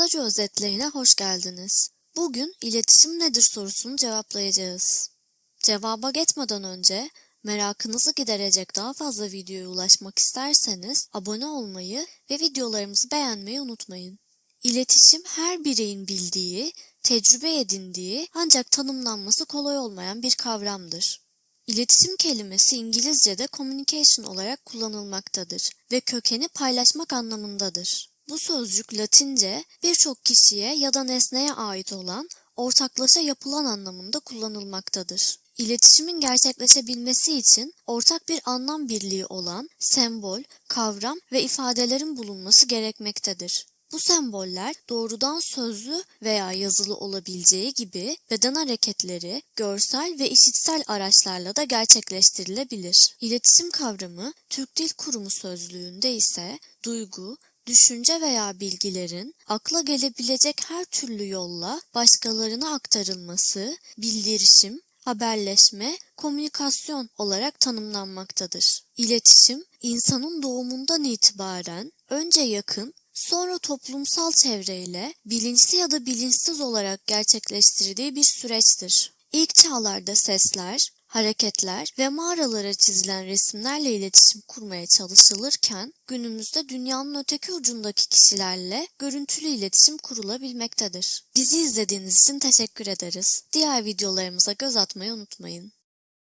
Kısaca özetlerine hoş geldiniz. Bugün iletişim nedir sorusunu cevaplayacağız. Cevaba geçmeden önce merakınızı giderecek daha fazla videoya ulaşmak isterseniz abone olmayı ve videolarımızı beğenmeyi unutmayın. İletişim her bireyin bildiği, tecrübe edindiği ancak tanımlanması kolay olmayan bir kavramdır. İletişim kelimesi İngilizce'de communication olarak kullanılmaktadır ve kökeni paylaşmak anlamındadır. Bu sözcük Latince birçok kişiye ya da nesneye ait olan ortaklaşa yapılan anlamında kullanılmaktadır. İletişimin gerçekleşebilmesi için ortak bir anlam birliği olan sembol, kavram ve ifadelerin bulunması gerekmektedir. Bu semboller doğrudan sözlü veya yazılı olabileceği gibi beden hareketleri, görsel ve işitsel araçlarla da gerçekleştirilebilir. İletişim kavramı Türk Dil Kurumu sözlüğünde ise duygu, düşünce veya bilgilerin akla gelebilecek her türlü yolla başkalarına aktarılması, bildirişim, haberleşme, komünikasyon olarak tanımlanmaktadır. İletişim, insanın doğumundan itibaren önce yakın, sonra toplumsal çevreyle bilinçli ya da bilinçsiz olarak gerçekleştirdiği bir süreçtir. İlk çağlarda sesler, hareketler ve mağaralara çizilen resimlerle iletişim kurmaya çalışılırken günümüzde dünyanın öteki ucundaki kişilerle görüntülü iletişim kurulabilmektedir. Bizi izlediğiniz için teşekkür ederiz. Diğer videolarımıza göz atmayı unutmayın.